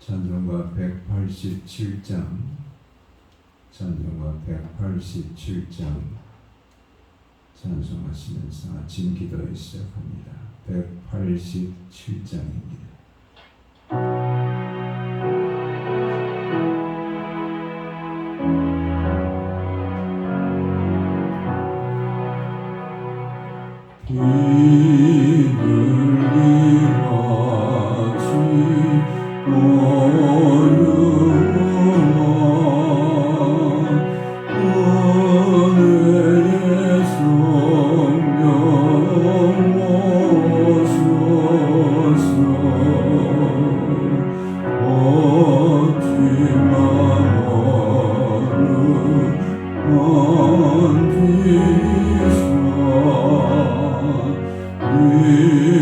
찬송가 187장 찬송가 187장 찬송하시면서 아침 기도에 시작합니다. 187장입니다. Mm-hmm.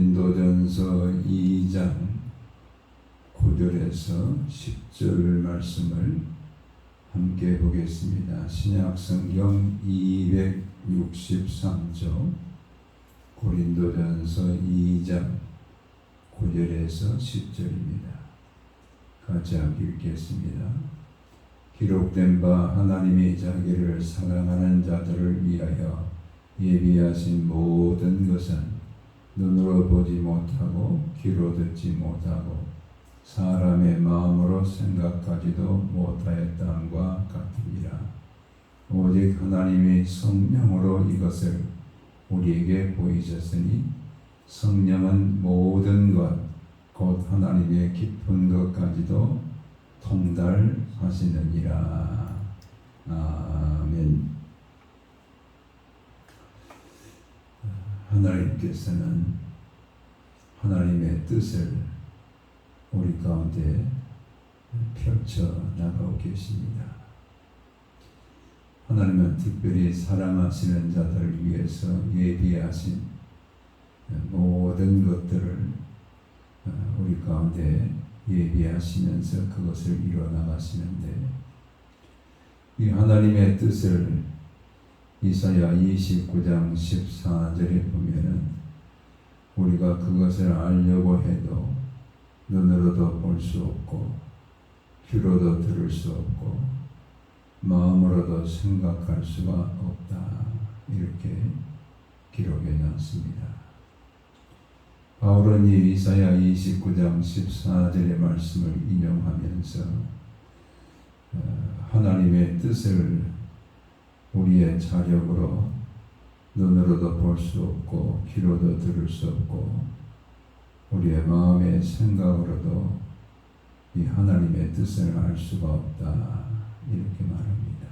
고린도전서 2장 9절에서 10절 말씀을 함께 보겠습니다. 신약 성경 263조 고린도전서 2장 9절에서 10절입니다. 같이 읽겠습니다. 기록된 바 하나님이 자기를 사랑하는 자들을 위하여 예비하신 모든 것은 눈으로 보지 못하고 귀로 듣지 못하고 사람의 마음으로 생각하지도 못하였다함과 같으니라. 오직 하나님이 성령으로 이것을 우리에게 보이셨으니 성령은 모든 것, 곧 하나님의 깊은 것까지도 통달하시느니라. 아멘. 하나님께서는 하나님의 뜻을 우리 가운데 펼쳐 나가고 계십니다. 하나님은 특별히 사랑하시는 자들을 위해서 예비하신 모든 것들을 우리 가운데 예비하시면서 그것을 이뤄 나가시는데 이 하나님의 뜻을 이사야 29장 14절에 보면은 우리가 그것을 알려고 해도 눈으로도 볼 수 없고 귀로도 들을 수 없고 마음으로도 생각할 수가 없다 이렇게 기록해 놨습니다. 바울은 이 이사야 29장 14절의 말씀을 인용하면서 어, 하나님의 뜻을 우리의 자력으로 눈으로도 볼 수 없고 귀로도 들을 수 없고 우리의 마음의 생각으로도 이 하나님의 뜻을 알 수가 없다 이렇게 말합니다.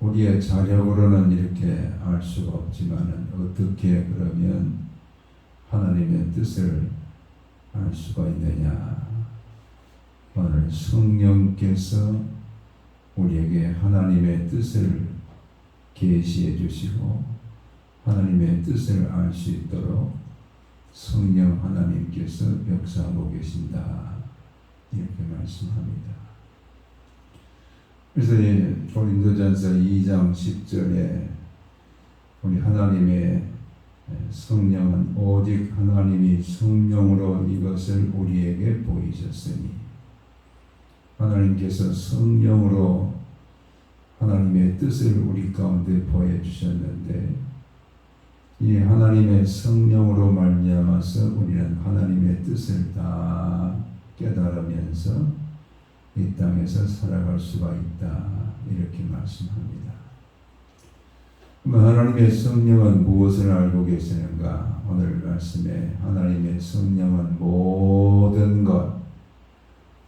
우리의 자력으로는 이렇게 알 수가 없지만은 어떻게 그러면 하나님의 뜻을 알 수가 있느냐? 오늘 성령께서 우리에게 하나님의 뜻을 계시해 주시고 하나님의 뜻을 알 수 있도록 성령 하나님께서 역사하고 계신다. 이렇게 말씀합니다. 그래서 이 고린도전서 2장 10절에 우리 하나님의 성령은 오직 하나님이 성령으로 이것을 우리에게 보이셨으니 하나님께서 성령으로 하나님의 뜻을 우리 가운데 보여주셨는데 이 하나님의 성령으로 말미암아서 우리는 하나님의 뜻을 다 깨달으면서 이 땅에서 살아갈 수가 있다 이렇게 말씀합니다. 하나님의 성령은 무엇을 알고 계시는가? 오늘 말씀에 하나님의 성령은 모든 것,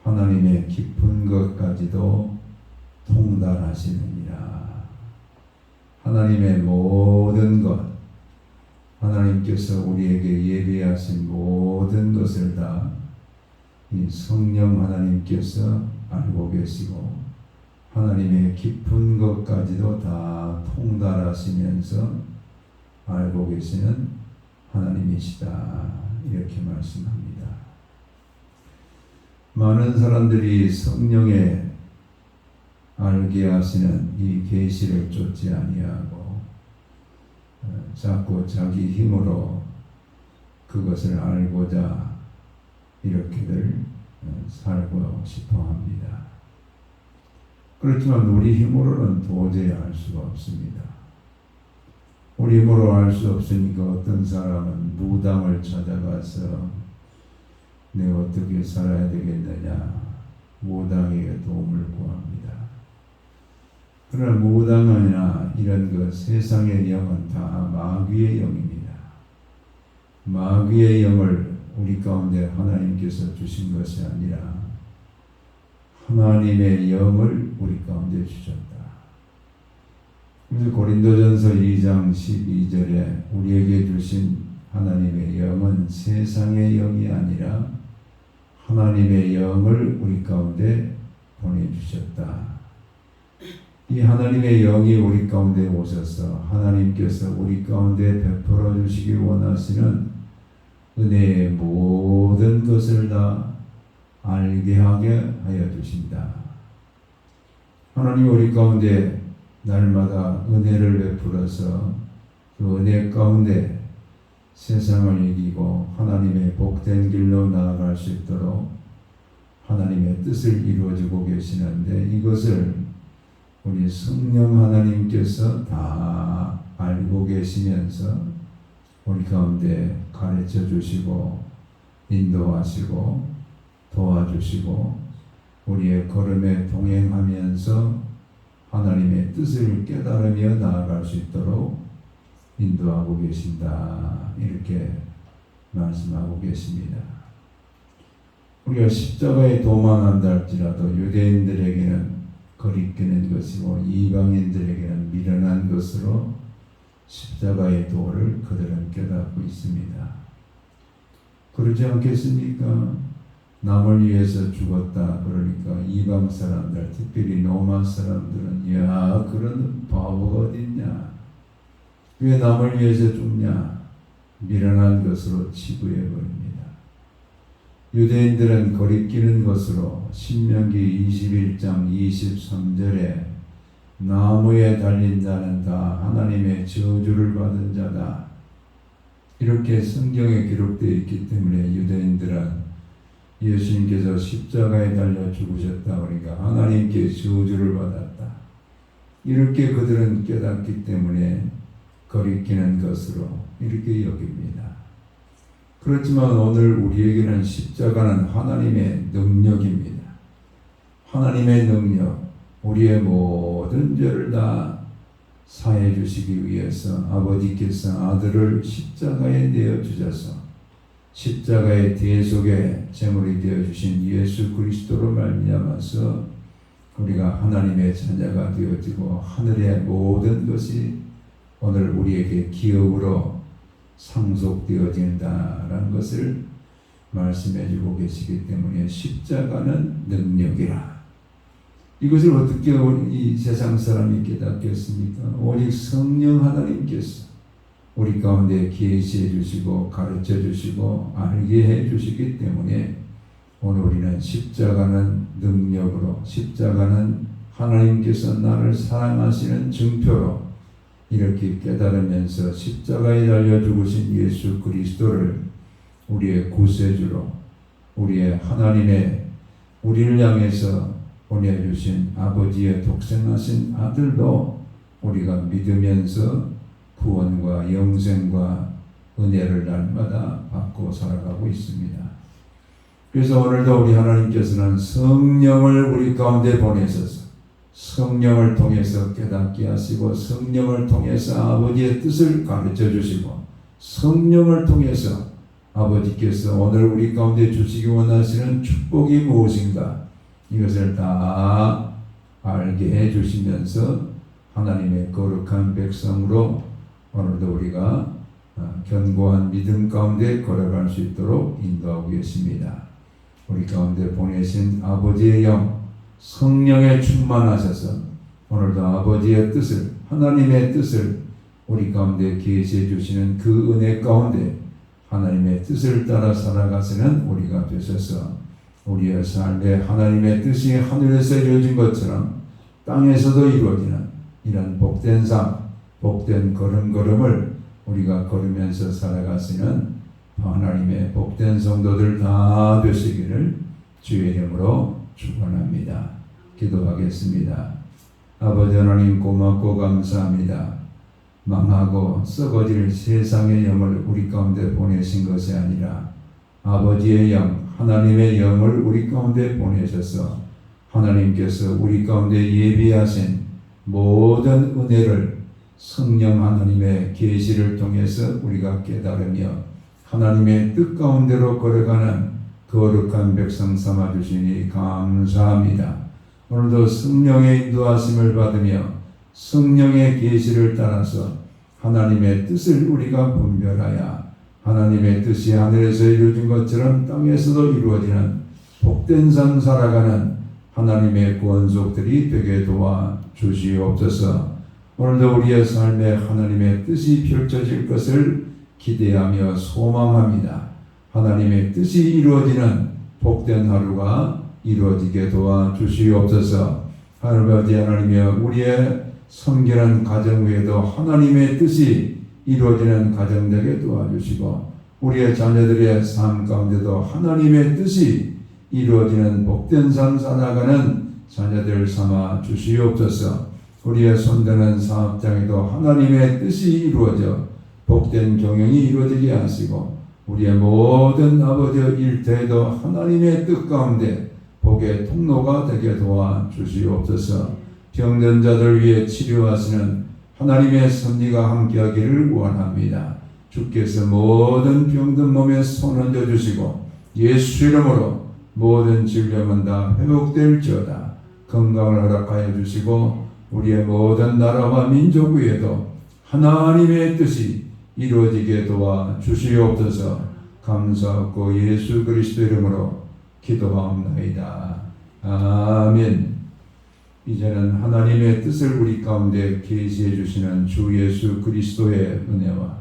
하나님의 깊은 것까지도 통달하시느니라. 하나님의 모든 것, 하나님께서 우리에게 예비하신 모든 것을 다 이 성령 하나님께서 알고 계시고 하나님의 깊은 것까지도 다 통달하시면서 알고 계시는 하나님이시다. 이렇게 말씀합니다. 많은 사람들이 성령의 알게 하시는 이 계시를 쫓지 아니하고 어, 자꾸 자기 힘으로 그것을 알고자 이렇게들 어, 살고 싶어 합니다. 그렇지만 우리 힘으로는 도저히 알 수가 없습니다. 우리 힘으로 알 수 없으니까 어떤 사람은 무당을 찾아가서 내가 어떻게 살아야 되겠느냐 무당에게 도움을 구합니다. 그러나 무당이나 이런 그 세상의 영은 다 마귀의 영입니다. 마귀의 영을 우리 가운데 하나님께서 주신 것이 아니라 하나님의 영을 우리 가운데 주셨다. 그래서 고린도전서 2장 12절에 우리에게 주신 하나님의 영은 세상의 영이 아니라 하나님의 영을 우리 가운데 보내주셨다. 이 하나님의 영이 우리 가운데 오셔서 하나님께서 우리 가운데 베풀어 주시기 원하시는 은혜의 모든 것을 다 알게 하게 하여 주신다. 하나님 우리 가운데 날마다 은혜를 베풀어서 그 은혜 가운데 세상을 이기고 하나님의 복된 길로 나아갈 수 있도록 하나님의 뜻을 이루어주고 계시는데 이것을 우리 성령 하나님께서 다 알고 계시면서 우리 가운데 가르쳐 주시고 인도하시고 도와주시고 우리의 걸음에 동행하면서 하나님의 뜻을 깨달으며 나아갈 수 있도록 인도하고 계신다. 이렇게 말씀하고 계십니다. 우리가 십자가에 도망한다 할지라도 유대인들에게는 거리끼는 것이고 이방인들에게는 미련한 것으로 십자가의 도를 그들은 깨닫고 있습니다. 그러지 않겠습니까? 남을 위해서 죽었다. 그러니까 이방 사람들, 특별히 로마 사람들은 야 그런 바보가 어딨냐? 왜 남을 위해서 죽냐? 미련한 것으로 치부해 버립니다. 유대인들은 거리끼는 것으로 신명기 21장 23절에 나무에 달린 자는 다 하나님의 저주를 받은 자다. 이렇게 성경에 기록되어 있기 때문에 유대인들은 예수님께서 십자가에 달려 죽으셨다 그러니까 하나님께 저주를 받았다. 이렇게 그들은 깨닫기 때문에 거리끼는 것으로 이렇게 여깁니다. 그렇지만 오늘 우리에게는 십자가는 하나님의 능력입니다. 하나님의 능력, 우리의 모든 죄를 다 사해 주시기 위해서 아버지께서 아들을 십자가에 내어 주셔서 십자가의 대속의 제물이 되어 주신 예수 그리스도로 말미암아서 우리가 하나님의 자녀가 되어지고 하늘의 모든 것이 오늘 우리에게 기업으로 상속되어진다라는 것을 말씀해 주고 계시기 때문에 십자가는 능력이라. 이것을 어떻게 이 세상 사람이 깨닫겠습니까? 오직 성령 하나님께서 우리 가운데 계시해 주시고 가르쳐 주시고 알게 해 주시기 때문에 오늘 우리는 십자가는 능력으로 십자가는 하나님께서 나를 사랑하시는 증표로 이렇게 깨달으면서 십자가에 달려 죽으신 예수 그리스도를 우리의 구세주로 우리의 하나님의 우리를 향해서 보내주신 아버지의 독생하신 아들도 우리가 믿으면서 구원과 영생과 은혜를 날마다 받고 살아가고 있습니다. 그래서 오늘도 우리 하나님께서는 성령을 우리 가운데 보내셔서 성령을 통해서 깨닫게 하시고 성령을 통해서 아버지의 뜻을 가르쳐 주시고 성령을 통해서 아버지께서 오늘 우리 가운데 주시기 원하시는 축복이 무엇인가 이것을 다 알게 해 주시면서 하나님의 거룩한 백성으로 오늘도 우리가 어, 견고한 믿음 가운데 걸어갈 수 있도록 인도하고 계십니다. 우리 가운데 보내신 아버지의 영 성령에 충만하셔서 오늘도 아버지의 뜻을 하나님의 뜻을 우리 가운데 계시해 주시는 그 은혜 가운데 하나님의 뜻을 따라 살아가시는 우리가 되셔서 우리의 삶에 하나님의 뜻이 하늘에서 이루어진 것처럼 땅에서도 이루어지는 이런 복된 삶, 복된 걸음걸음을 우리가 걸으면서 살아가시는 하나님의 복된 성도들 다 되시기를 주의 이름으로 축원합니다. 기도하겠습니다. 아버지 하나님 고맙고 감사합니다. 망하고 썩어질 세상의 영을 우리 가운데 보내신 것이 아니라 아버지의 영, 하나님의 영을 우리 가운데 보내셔서 하나님께서 우리 가운데 예비하신 모든 은혜를 성령 하나님의 계시를 통해서 우리가 깨달으며 하나님의 뜻 가운데로 걸어가는 거룩한 백성 삼아 주시니 감사합니다. 오늘도 성령의 인도하심을 받으며 성령의 계시를 따라서 하나님의 뜻을 우리가 분별하여 하나님의 뜻이 하늘에서 이루어진 것처럼 땅에서도 이루어지는 복된 삶 살아가는 하나님의 구원속들이 되게 도와 주시옵소서. 오늘도 우리의 삶에 하나님의 뜻이 펼쳐질 것을 기대하며 소망합니다. 하나님의 뜻이 이루어지는 복된 하루가 이루어지게 도와 주시옵소서. 아버지 하나님여 우리의 성결한 가정 외에도 하나님의 뜻이 이루어지는 가정 되게 도와주시고 우리의 자녀들의 삶 가운데도 하나님의 뜻이 이루어지는 복된 삶 살아가는 자녀들 삼아 주시옵소서. 우리의 손대는 사업장에도 하나님의 뜻이 이루어져 복된 경영이 이루어지게 하시고 우리의 모든 아버지 일터에도 하나님의 뜻 가운데 복의 통로가 되게 도와 주시옵소서. 병든 자들 위해 치료하시는 하나님의 섭리가 함께하기를 원합니다. 주께서 모든 병든 몸에 손 얹어 주시고 예수 이름으로 모든 질병은 다 회복될지어다. 건강을 허락하여 주시고 우리의 모든 나라와 민족 위에도 하나님의 뜻이 이루어지게 도와 주시옵소서 감사하고 예수 그리스도 이름으로 기도하옵나이다. 아멘. 이제는 하나님의 뜻을 우리 가운데 계시해 주시는 주 예수 그리스도의 은혜와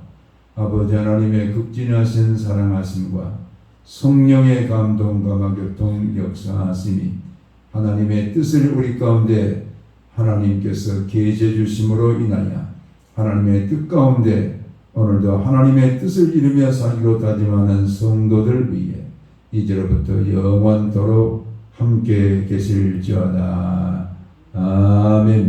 아버지 하나님의 극진하신 사랑하심과 성령의 감동과 교통 역사하심이 하나님의 뜻을 우리 가운데 하나님께서 계시해 주심으로 인하여 하나님의 뜻 가운데 오늘도 하나님의 뜻을 이루며 살기로 다짐하는 성도들 위해 이제로부터 영원토록 함께 계실지어다. 아멘.